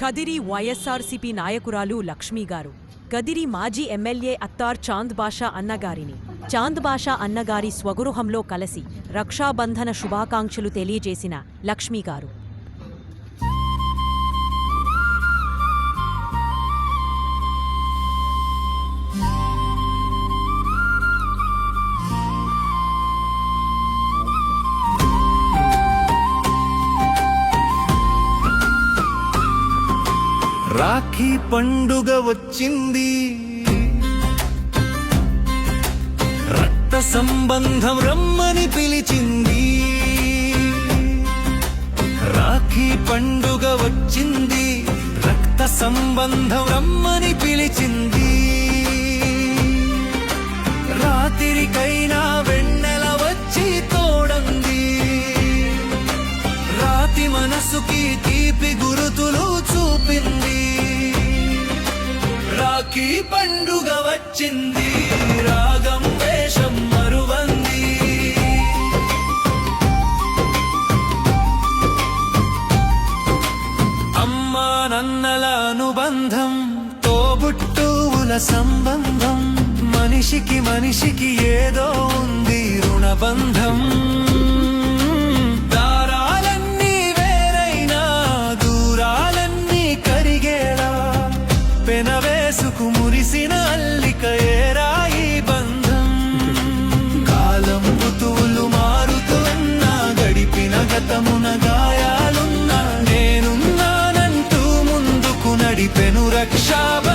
కదిరి వైఎస్ఆర్సీపీ నాయకురాలు లక్ష్మీ గారు. కదిరి మాజీ ఎమ్మెల్యే అత్తార్ చాంద్ బాషా అన్నగారిని. చాంద్ బాషా అన్నగారి స్వగృహంలో కలిసి రక్షాబంధన శుభాకాంక్షలు తెలియజేసిన లక్ష్మీ గారు. రాఖీ పండుగ వచ్చింది. రక్త సంబంధం రమ్మని పిలిచింది. రాఖీ పండుగ వచ్చింది. రక్త సంబంధం రమ్మని పిలిచింది. మనసుకి తీపి గురుతులు చూపింది. రాఖీ పండుగ వచ్చింది రాగం వేషం మరువంది. అమ్మా నన్నల అనుబంధం తోబుట్టువుల సంబంధం మనిషికి మనిషికి ఏదో ఉంది రుణబంధం. తేన వేసుకు మురిసిన అల్లిక ఏరాయి బంధం. కాలం ఋతువులు మారుతున్నా గడిపిన గతమున గాయాలున్నా నేనున్నానంటూ ముందుకు నడిపెను రక్షాబ